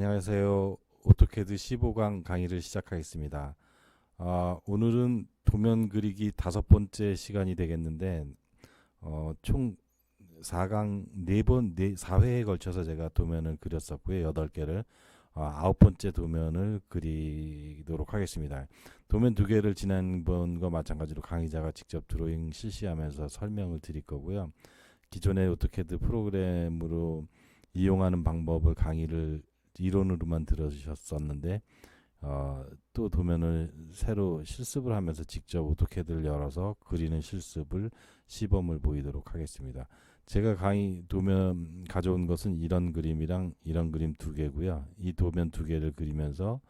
안녕하세요. 오토캐드 15강 강의를 시작하겠습니다. 아, 오늘은 도면 그리기 다섯 번째 시간이 되겠는데 어, 총 4강 4번, 4, 4회에 걸쳐서 제가 도면을 그렸었고요. 8개를 아, 아홉 번째 도면을 그리도록 하겠습니다. 도면 두 개를 지난번과 마찬가지로 강의자가 직접 드로잉 실시하면서 설명을 드릴 거고요. 기존의 오토캐드 프로그램으로 이용하는 방법을 강의를 이론으로만 들으셨었는데 어, 또 도면을 새로 실습을 하면서 직접 오토캐드를 열어서 그리는 실습을 시범을 보이도록 하겠습니다. 제가 강의 도면 가져온 것은 이런 그림이랑 이런 그림 두 개고요. 이 도면 두 개를 그리면서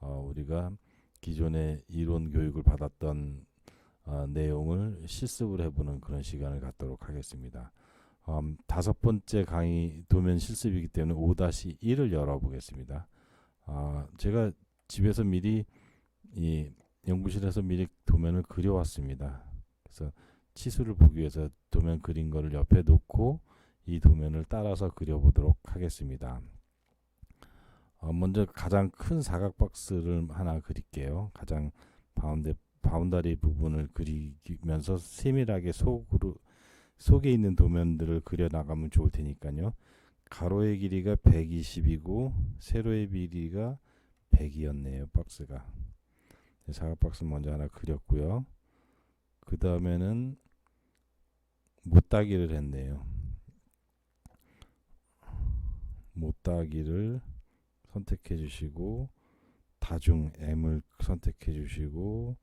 어, 우리가 기존의 이론 교육을 받았던 어, 내용을 실습을 해보는 그런 시간을 갖도록 하겠습니다. 음, 다섯 번째 강의 도면 실습이기 때문에 5-1을 열어보겠습니다. 아, 제가 집에서 미리 이 연구실에서 미리 도면을 그려왔습니다. 그래서 치수를 보기 위해서 도면 그린 거를 옆에 놓고 이 도면을 따라서 그려보도록 하겠습니다. 어, 먼저 가장 큰 사각 박스를 하나 그릴게요. 가장 바운드 바운다리 부분을 그리면서 세밀하게 속으로 속에 있는 도면들을 그려 나가면 좋을 테니까요. 가로의 길이가 120이고 세로의 길이가 100이었네요. 박스가. 사각 박스 먼저 하나 그렸고요. 그 다음에는 못따기를 했네요. 못따기를 선택해 주시고 다중 M을 선택해 주시고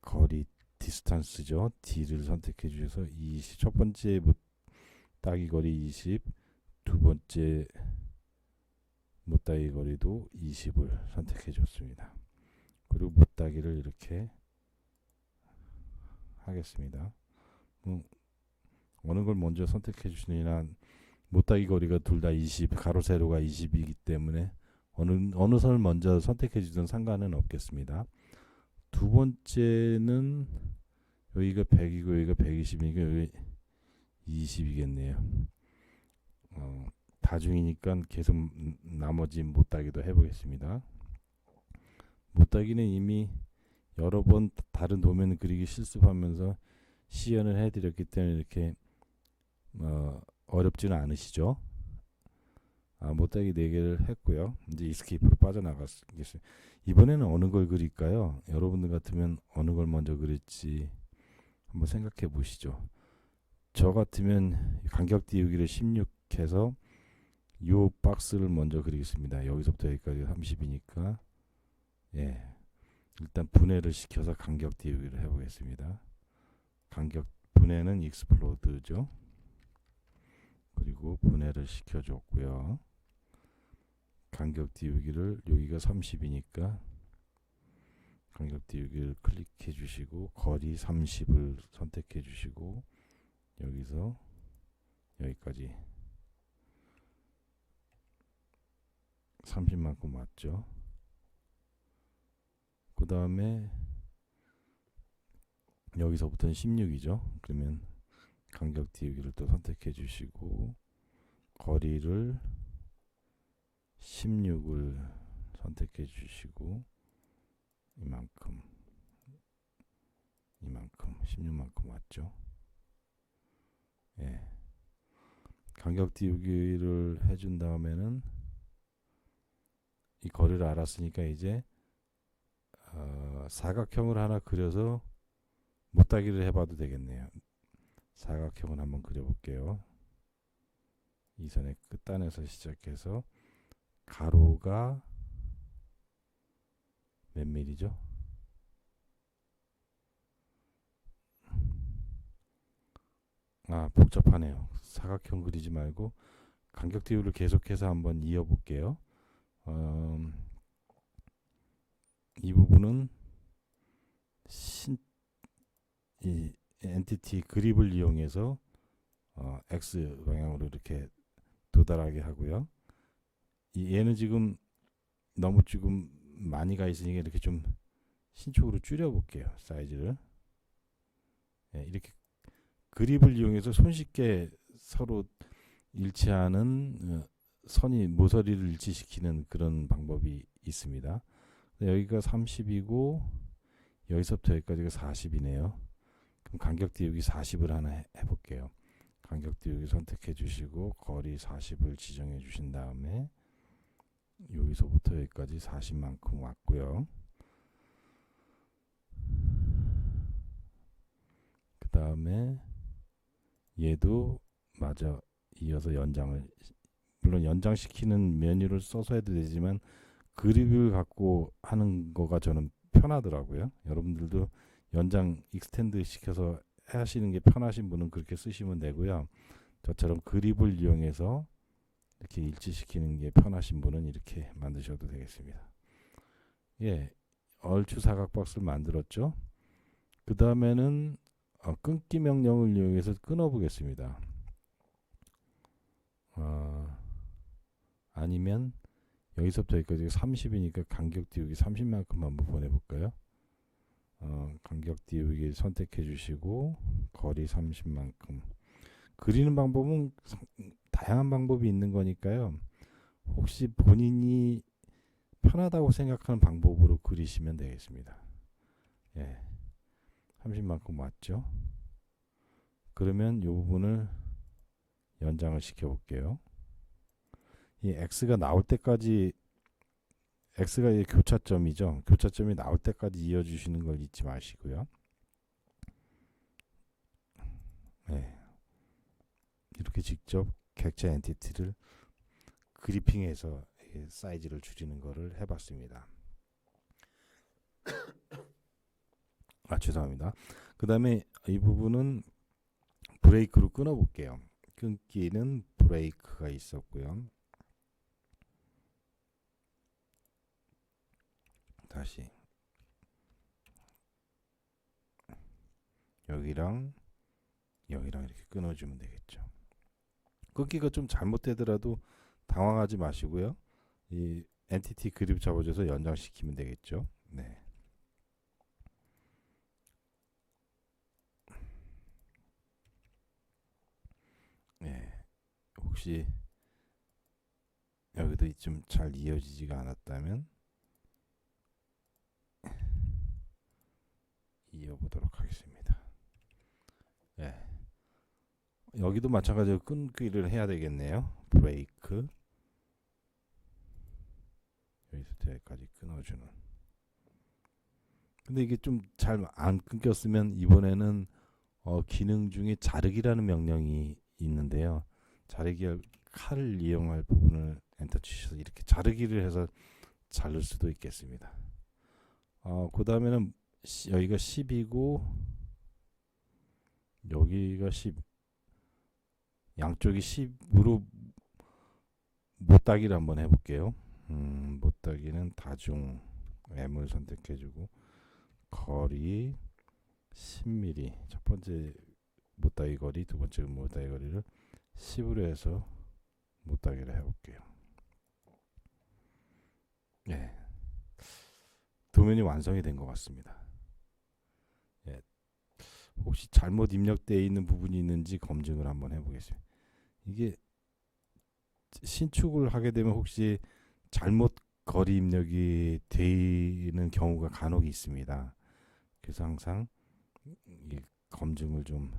거리 디스턴스죠. D를 선택해 주셔서 20, 첫 번째 못따기 거리 20, 두 번째 못 따기 거리도 20을 선택해 줬습니다. 그리고 못 따기를 이렇게 하겠습니다. 음, 어느 걸 먼저 선택해 주시느냐 못 따기 거리가 둘 다 20, 가로 세로가 20이기 때문에 어느 어느 선을 먼저 선택해 주든 상관은 없겠습니다. 두 번째는 여기가 100이고 여기가 120이니까 여기 20이겠네요. 어, 다중이니까 계속 나머지 못 따기도 해보겠습니다. 못 따기는 이미 여러 번 다른 도면 그리기 실습하면서 시연을 해드렸기 때문에 이렇게 어, 어렵지는 않으시죠? 아, 못따기 4개를 했고요. 이제 이스케이프로 빠져나갔겠어요. 이번에는 어느 걸 그릴까요? 여러분들 같으면 어느 걸 먼저 그릴지 한번 생각해 보시죠. 저 같으면 간격 띄우기를 16 해서 요 박스를 먼저 그리겠습니다. 여기서부터 여기까지 30이니까 예. 일단 분해를 시켜서 간격 띄우기를 해 보겠습니다. 간격 분해는 익스플로드죠. 그리고 분해를 시켜 줬고요. 간격 띄우기를 여기가 30이니까 간격 띄우기를 클릭해 주시고 거리 30을 선택해 주시고 여기서 여기까지 30만큼 맞죠? 그 다음에 여기서부터는 16이죠. 그러면 간격 띄우기를 또 선택해 주시고 거리를 16을 선택해 주시고 이만큼 이만큼 16만큼 왔죠. 예. 간격 띄우기를 해준 다음에는 이 거리를 알았으니까 이제 어, 사각형을 하나 그려서 못따기를 해봐도 되겠네요. 사각형을 한번 그려볼게요. 이 선의 끝단에서 시작해서 가로가 몇 밀리죠? 아 복잡하네요. 사각형 그리지 말고 간격 띄우를 계속해서 한번 이어볼게요. 음, 이 부분은 신, 이 엔티티 그립을 이용해서 어, X 방향으로 이렇게 도달하게 하고요. 이 얘는 지금 너무 지금 많이 가 있으니까 이렇게 좀 신축으로 줄여 볼게요. 사이즈를. 예, 이렇게 그립을 이용해서 손쉽게 서로 일치하는 어, 선이 모서리를 일치시키는 그런 방법이 있습니다. 여기가 30이고 여기서부터 여기까지가 40이네요. 그럼 간격 띄우기 40을 하나 해, 해볼게요. 간격 띄우기 선택해 주시고 거리 40을 지정해 주신 다음에 여기서부터 여기까지 40만큼 왔고요. 그 다음에 얘도 마저 이어서 연장을 물론 연장시키는 메뉴를 써서 해도 되지만 그립을 갖고 하는 거가 저는 편하더라고요. 여러분들도 연장 익스텐드 시켜서 하시는 게 편하신 분은 그렇게 쓰시면 되고요. 저처럼 그립을 이용해서 이렇게 일치시키는 게 편하신 분은 이렇게 만드셔도 되겠습니다. 예, 얼추 사각박스를 만들었죠. 그 다음에는 어, 끊기 명령을 이용해서 끊어보겠습니다. 어, 아니면 여기서부터 여기까지 30이니까 간격 띄우기 30만큼 한번 보내볼까요? 어, 간격 띄우기 선택해 주시고 거리 30만큼 그리는 방법은 다양한 방법이 있는 거니까요. 혹시 본인이 편하다고 생각하는 방법으로 그리시면 되겠습니다. 예. 30만큼 맞죠? 그러면 이 부분을 연장을 시켜 볼게요. 이 x가 나올 때까지 x가 이 교차점이죠. 교차점이 나올 때까지 이어 주시는 걸 잊지 마시고요. 네. 이렇게 직접 객체 엔티티를 그리핑해서 사이즈를 줄이는 거를 해봤습니다. 아 죄송합니다. 그 다음에 이 부분은 브레이크로 끊어볼게요. 끊기는 브레이크가 있었고요. 다시 여기랑 여기랑 이렇게 끊어주면 되겠죠. 끊기가 좀 잘못되더라도 당황하지 마시고요. 이 엔티티 그립 잡아줘서 연장시키면 되겠죠. 네. 네. 혹시 여기도 좀 잘 이어지지가 않았다면 이어보도록 하겠습니다. 네. 여기도 마찬가지로 끊기를 해야 되겠네요. 브레이크 여기서 여기까지 끊어주는. 근데 이게 좀 잘 안 끊겼으면 이번에는 어, 기능 중에 자르기라는 명령이 있는데요. 자르기 칼을 이용할 부분을 엔터 치셔서 이렇게 자르기를 해서 자를 수도 있겠습니다. 어, 그 다음에는 여기가 10이고 여기가 10 양쪽이 10으로 못따기를 한번 해볼게요. 음, 못따기는 다중 M을 선택해주고 거리 10mm 첫 번째 못따기 거리 두 번째 못따기 거리를 10으로 해서 못따기를 해볼게요. 네, 도면이 완성이 된 것 같습니다. 예, 혹시 잘못 입력되어 있는 부분이 있는지 검증을 한번 해보겠습니다. 이게 신축을 하게 되면 혹시 잘못 거리 입력이 되는 경우가 간혹 있습니다. 그래서 항상 이 검증을 좀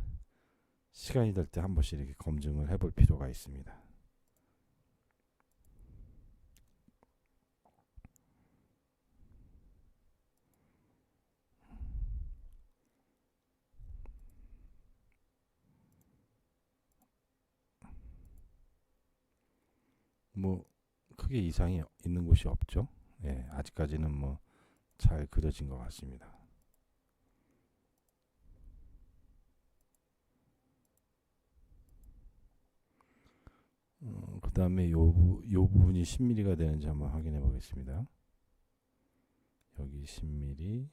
시간이 될 때 한 번씩 이렇게 검증을 해볼 필요가 있습니다. 뭐 크게 이상이 있는 곳이 없죠. 예, 아직까지는 뭐 잘 그려진 것 같습니다. 어, 그 다음에 요, 요 부분이 10mm가 되는지 한번 확인해 보겠습니다. 여기 10mm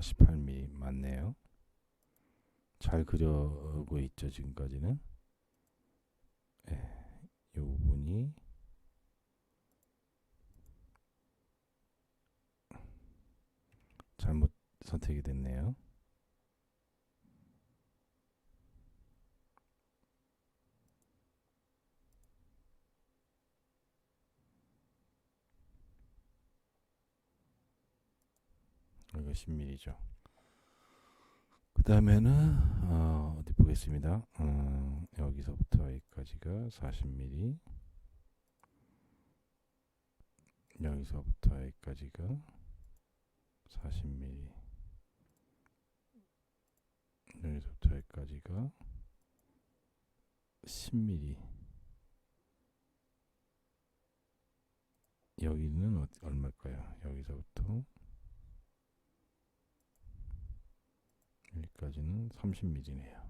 48mm 맞네요. 잘 그려고 있죠 지금까지는. 예, 이 부분이 잘못 선택이 됐네요. 이거 10mm죠. 그 다음에는 어, 디 보겠습니다. 어, 여기서부터 여기까지가 40mm. 여기서부터 여기까지가 40mm. 여기서부터 여기까지가 10mm. 여기는 어, 얼마일까요? 여기서부터 여기까지는 30mm네요.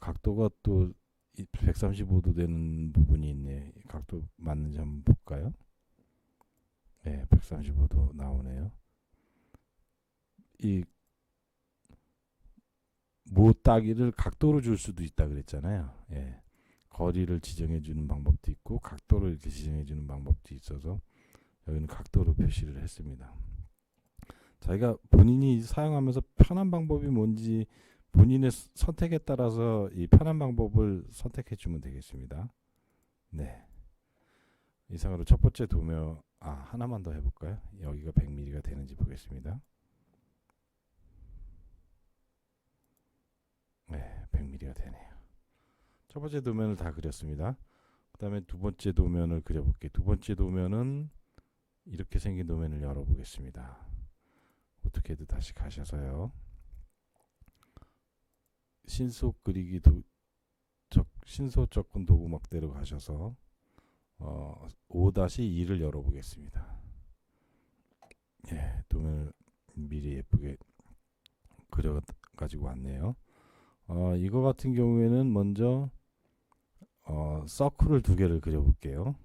각도가 또 135도 되는 부분이 있네. 각도 맞는지 한번 볼까요? 네, 135도 나오네요. 이 모따기를 각도로 줄 수도 있다 그랬잖아요. 예. 거리를 지정해 주는 방법도 있고 각도를 이렇게 지정해 주는 방법도 있어서 여기는 각도로 표시를 했습니다. 자기가 본인이 사용하면서 편한 방법이 뭔지 본인의 스- 선택에 따라서 이 편한 방법을 선택해 주면 되겠습니다. 네. 이상으로 첫 번째 도면 아 하나만 더 해볼까요? 여기가 100mm가 되는지 보겠습니다. 네, 100mm가 되네요. 첫 번째 도면을 다 그렸습니다. 그 다음에 두 번째 도면을 그려볼게요. 두 번째 도면은 이렇게 생긴 도면을 열어보겠습니다. 어떻게든 다시 가셔서요. 신속 그리기 도, 적, 신속 접근 도구막대로 가셔서 어, 5-2를 열어보겠습니다. 예, 도면을 미리 예쁘게 그려 가지고 왔네요. 어, 이거 같은 경우에는 먼저 어, 서클을 두 개를 그려볼게요.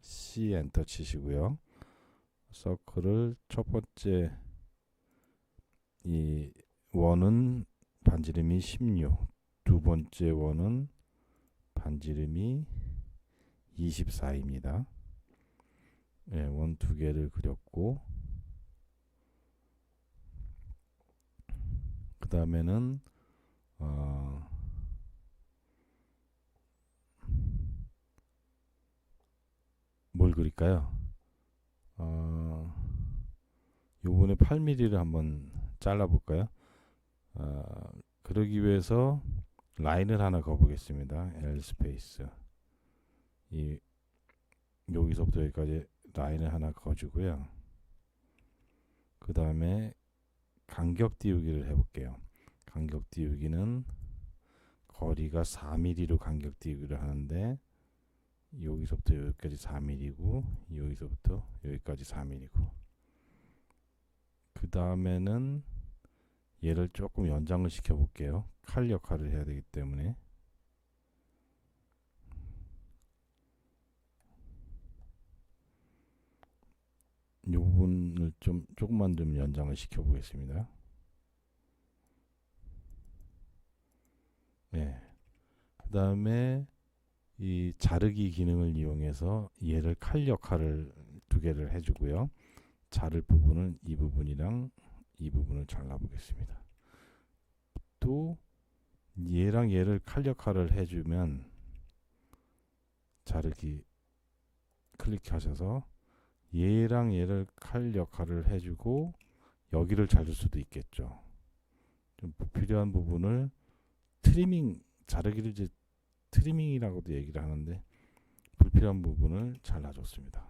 C 엔터 치시고요. 서클을 첫 번째 이 원은 반지름이 16, 두 번째 원은 반지름이 24입니다. 예, 원 두 개를 그렸고 그 다음에는 어, 뭘 그릴까요? 어, 요번에 8mm를 한번 잘라볼까요? 어, 그러기 위해서 라인을 하나 그어보겠습니다. L 스페이스 이 여기서부터 여기까지 라인을 하나 그어주고요. 그 다음에 간격 띄우기를 해볼게요. 간격 띄우기는 거리가 4mm로 간격 띄우기를 하는데 여기서부터 여기까지 4mm고 여기서부터 여기까지 4mm고 그 다음에는 얘를 조금 연장을 시켜 볼게요. 칼 역할을 해야 되기 때문에 이 부분을 좀 조금만 좀 연장을 시켜 보겠습니다. 네. 그 다음에 이 자르기 기능을 이용해서 얘를 칼 역할을 두 개를 해주고요. 자를 부분은 이 부분이랑 이 부분을 잘라 보겠습니다. 또 얘랑 얘를 칼 역할을 해주면 자르기 클릭하셔서 얘랑 얘를 칼 역할을 해주고 여기를 자를 수도 있겠죠. 좀 불필요한 부분을 트리밍 자르기를 이제 트리밍이라고도 얘기를 하는데 불필요한 부분을 잘라줬습니다.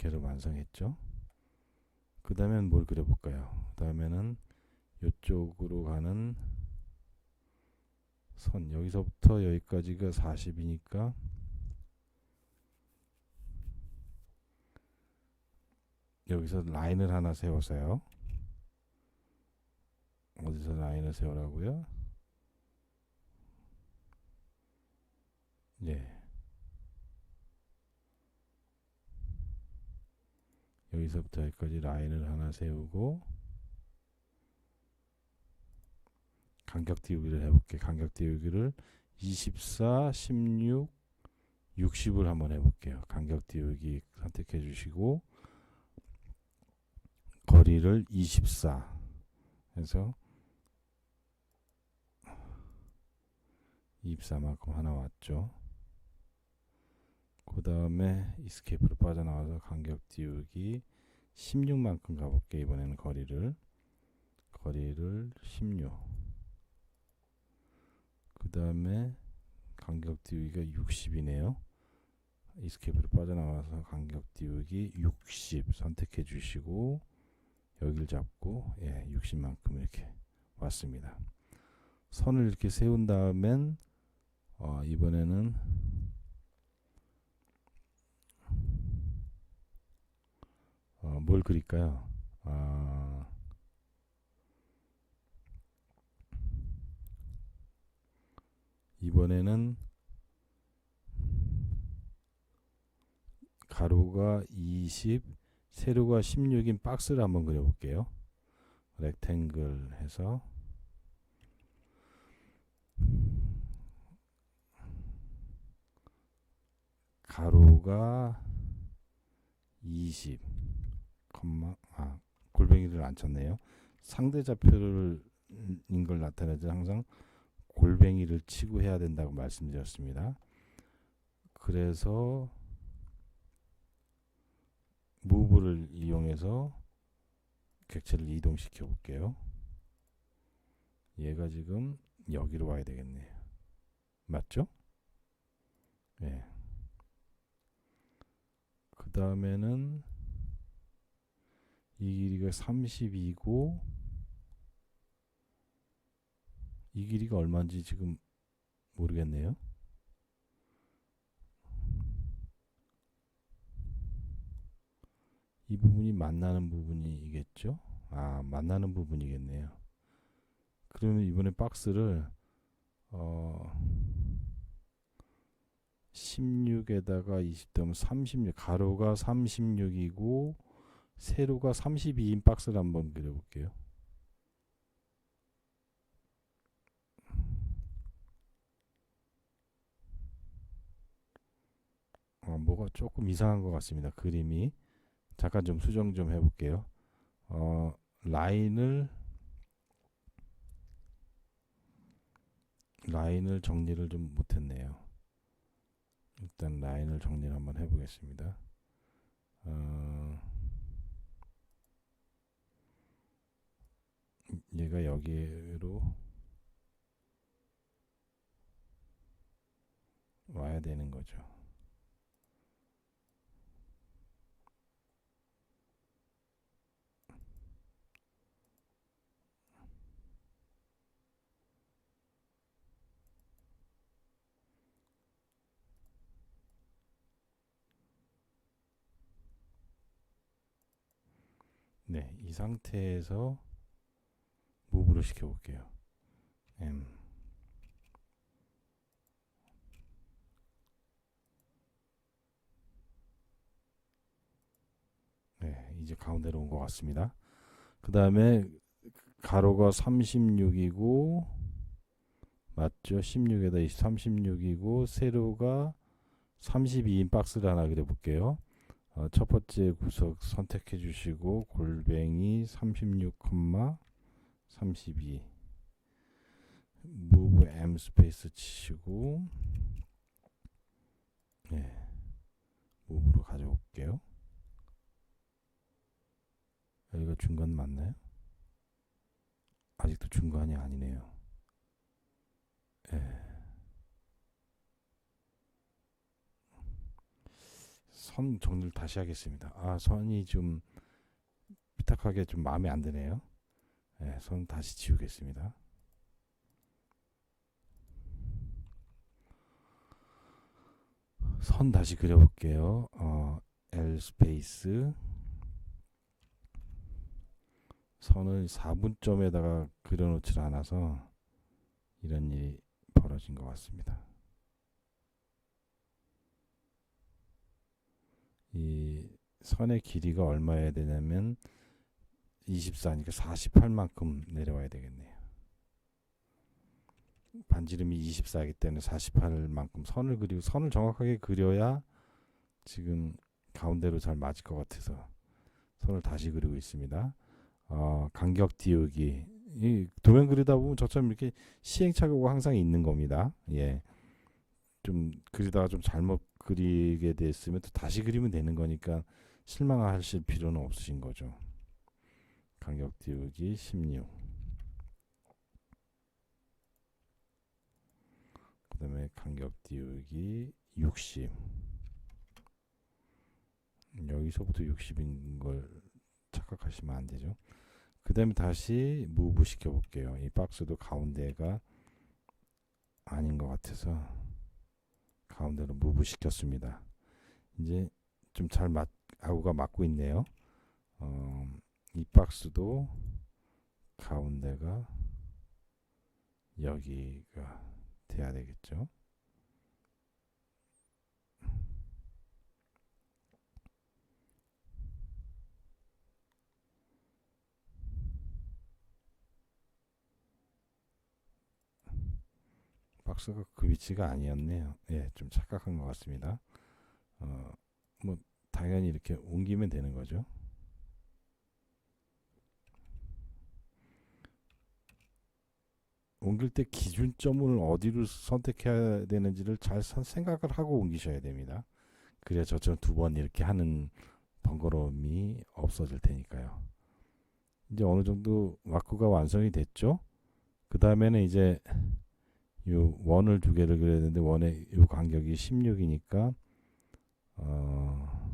걔를 완성했죠. 그 다음엔 뭘 그려볼까요? 그 다음에는 이쪽으로 가는 선 여기서부터 여기까지가 40이니까 여기서 라인을 하나 세워서요. 어디서 라인을 세우라고요? 예. 여기서부터 여기까지 라인을 하나 세우고 간격 띄우기를 해볼게. 간격 띄우기를 24, 16, 60을 한번 해볼게요. 간격 띄우기 선택해 주시고 거리를 24 해서 24만큼 하나 왔죠. 그 다음에 이스케이프로 빠져나와서 간격 띄우기 16만큼 가볼게 이번에는 거리를 거리를 16. 그 다음에 간격 띄우기가 60이네요. 이스케이프로 빠져나와서 간격 띄우기 60 선택해 주시고 여기를 잡고 예, 60만큼 이렇게 왔습니다. 선을 이렇게 세운 다음엔 어, 이번에는 어, 뭘 그릴까요? 아, 이번에는 가로가 20, 세로가 16인 박스를 한번 그려볼게요. 렉탱글 해서 가로가 20, 컴마 아 골뱅이를 안 쳤네요. 상대 좌표를 인걸 나타내지 항상 골뱅이를 치고 해야 된다고 말씀드렸습니다. 그래서 무브를 이용해서 객체를 이동시켜 볼게요. 얘가 지금 여기로 와야 되겠네요. 맞죠? 예. 그 다음에는 이 길이가 32고 이 길이가 얼마인지 지금 모르겠네요. 이 부분이 만나는 부분이겠죠? 아, 만나는 부분이겠네요. 그러면 이번에 박스를 어 16에다가 20 더하면 36 가로가 36이고 세로가 32인 박스를 한번 그려볼게요. 어, 뭐가 조금 이상한 것 같습니다. 그림이 잠깐 좀 수정 좀 해볼게요. 어, 라인을 라인을 정리를 좀 못했네요. 일단 라인을 정리를 한번 해보겠습니다. 어, 얘가 여기로 와야 되는 거죠. 네, 이 상태에서 무브로 시켜볼게요. M 네, 이제 가운데로 온 것 같습니다. 그 다음에 가로가 36이고 맞죠? 16에다 20, 36이고 세로가 32인 박스를 하나 그려볼게요. 어, 첫 번째 구석 선택해 주시고 골뱅이 36, 32 move m 스페이스 치시고 네, move로 가져올게요. 여기가 중간 맞나요? 아직도 중간이 아니네요. 예. 선 정리를 다시 하겠습니다. 아 선이 좀 삐딱하게 좀 마음에 안 드네요. 네, 손 다시 지우겠습니다. 선 다시 그려볼게요. 어, L 스페이스 선을 4분점에다가 그려놓질 않아서 이런 일이 벌어진 것 같습니다. 이 선의 길이가 얼마야 되냐면 24니까 48만큼 내려와야 되겠네요. 반지름이 24이기 때문에 48만큼 선을 그리고 선을 정확하게 그려야 지금 가운데로 잘 맞을 것 같아서 선을 다시 그리고 있습니다. 어, 간격 띄우기 이 도면 그리다 보면 저처럼 이렇게 시행착오가 항상 있는 겁니다. 예. 좀 그리다가 좀 잘못 그리게 됐으면 또 다시 그리면 되는 거니까 실망하실 필요는 없으신 거죠. 간격 띄우기 16. 그 다음에 간격 띄우기 60. 여기서부터 60인 걸 착각하시면 안 되죠. 그 다음에 다시 무브 시켜 볼게요. 이 박스도 가운데가 아닌 것 같아서 가운데로 무브 시켰습니다. 이제 좀 잘 맞, 아구가 맞고 있네요. 어, 이 박스도 가운데가 여기가 돼야 되겠죠. 박스가 그 위치가 아니었네요. 예, 좀 착각한 것 같습니다. 어, 뭐 당연히 이렇게 옮기면 되는 거죠. 옮길 때 기준점을 어디로 선택해야 되는지를 잘 선- 생각을 하고 옮기셔야 됩니다. 그래야 저처럼 두 번 이렇게 하는 번거로움이 없어질 테니까요. 이제 어느 정도 와꾸가 완성이 됐죠. 그 다음에는 이제 요 원을 두 개를 그려야 되는데 원의 요 간격이 16이니까 어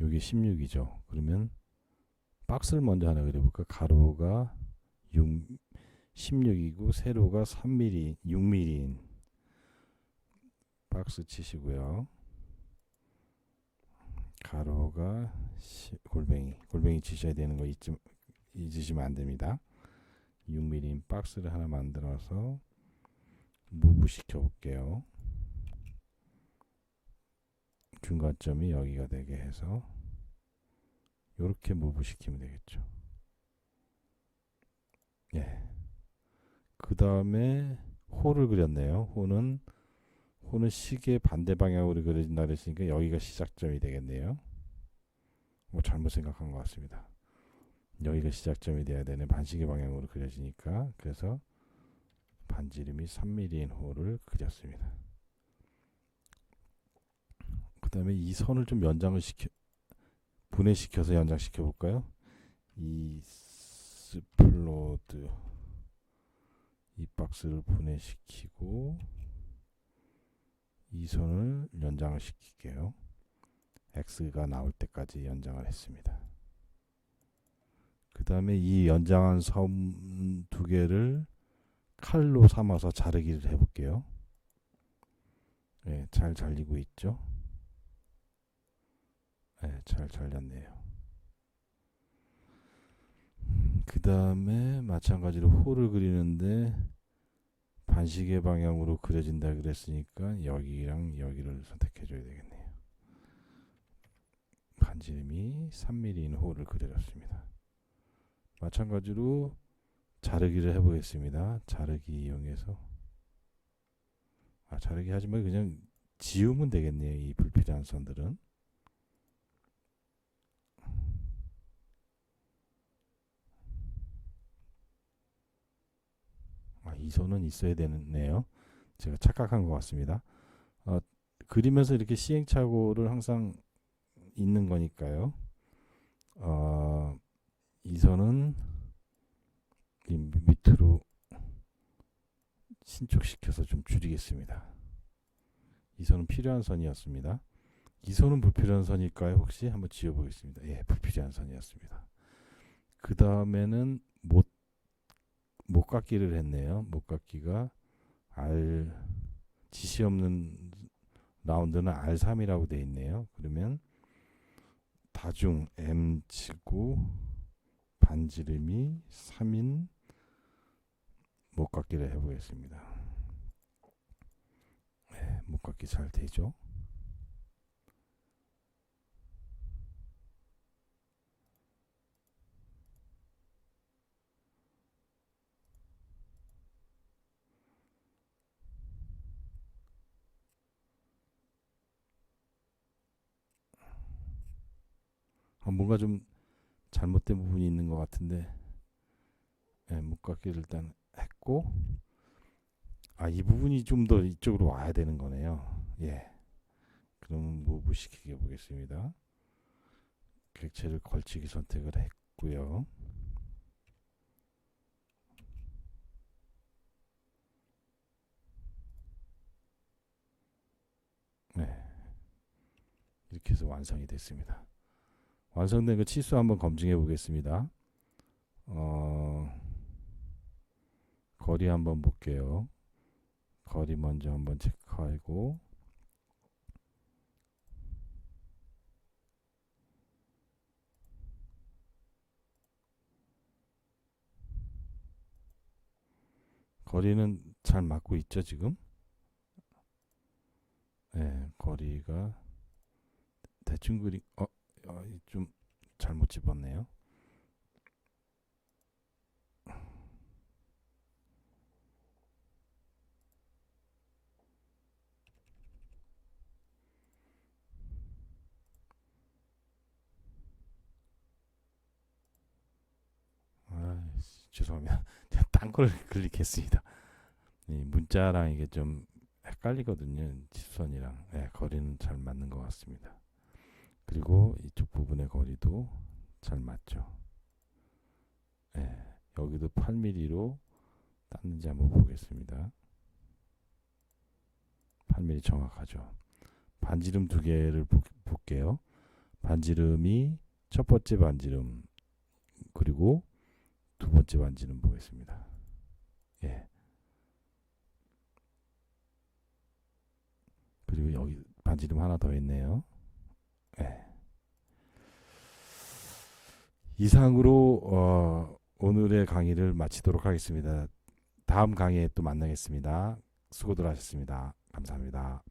요게 16이죠. 그러면 박스를 먼저 하나 그려볼까? 가로가 6, 16이고 세로가 3mm, 6mm인 박스 치시고요. 가로가 시, 골뱅이 골뱅이 치셔야 되는 거 잊지, 잊으시면 안 됩니다. 6mm 박스를 하나 만들어서 무브 시켜 볼게요. 중간점이 여기가 되게 해서 이렇게 무브 시키면 되겠죠. 예. 그 다음에 호를 그렸네요. 호는 호는 시계 반대 방향으로 그려진다 그랬으니까 여기가 시작점이 되겠네요. 뭐 잘못 생각한 것 같습니다. 여기가 시작점이 돼야 되는 반시계 방향으로 그려지니까 그래서 반지름이 3mm인 호를 그렸습니다. 그 다음에 이 선을 좀 연장을 시켜 분해시켜서 연장시켜 볼까요? 이 스플로드 이 박스를 분해시키고 이 선을 연장을 시킬게요. X가 나올 때까지 연장을 했습니다. 그 다음에 이 연장한 선두 개를 칼로 삼아서 자르기를 해볼게요. 네, 잘 잘리고 있죠? 네, 잘 잘렸네요. 그 다음에 마찬가지로 호를 그리는데 반시계 방향으로 그려진다 그랬으니까 여기랑 여기를 선택해 줘야 되겠네요. 반지름이 3mm인 호를 그려줬습니다. 마찬가지로 자르기를 해보겠습니다. 자르기 이용해서 아 자르기 하지 말고 그냥 지우면 되겠네요. 이 불필요한 선들은 이 선은 있어야 되네요. 제가 착각한 것 같습니다. 어, 그리면서 이렇게 시행착오를 항상 있는 거니까요. 어, 이 선은 이 밑으로 신축시켜서 좀 줄이겠습니다. 이 선은 필요한 선이었습니다. 이 선은 불필요한 선일까요? 혹시 한번 지워보겠습니다. 예, 불필요한 선이었습니다. 그 다음에는 못 못깎기를 했네요. 못 깎기가 R 지시 없는 라운드는 R3이라고 돼 있네요. 그러면 다중 M 치고 반지름이 3인 목깎이를 해보겠습니다. 네, 목깎이 잘 되죠? 뭔가 좀 잘못된 부분이 있는 것 같은데 네, 목깎이를 일단 했고 아 이 부분이 좀 더 이쪽으로 와야 되는 거네요. 예. 그럼 무브 시키게 보겠습니다. 객체를 걸치기 선택을 했고요. 네. 이렇게 해서 완성이 됐습니다 완성된 그 치수 한번 검증해 보겠습니다. 어, 거리 한번 볼게요. 거리 먼저 한번 체크하고 거리는 잘 맞고 있죠 지금? 네, 거리가 대충 그리 어, 어, 좀 잘못 집었네요. 아, 죄송합니다. 딴걸 클릭했습니다. 이 문자랑 이게 좀 헷갈리거든요. 직선이랑 네, 거리는 잘 맞는 것 같습니다. 그리고 이쪽 부분의 거리도 잘 맞죠. 예, 여기도 8mm로 땄는지 한번 보겠습니다. 8mm 정확하죠. 반지름 두 개를 보, 볼게요. 반지름이 첫 번째 반지름 그리고 두 번째 반지름 보겠습니다. 예. 그리고 여기 반지름 하나 더 있네요. 예. 이상으로 어, 오늘의 강의를 마치도록 하겠습니다. 다음 강의에 또 만나겠습니다. 수고들 하셨습니다. 감사합니다.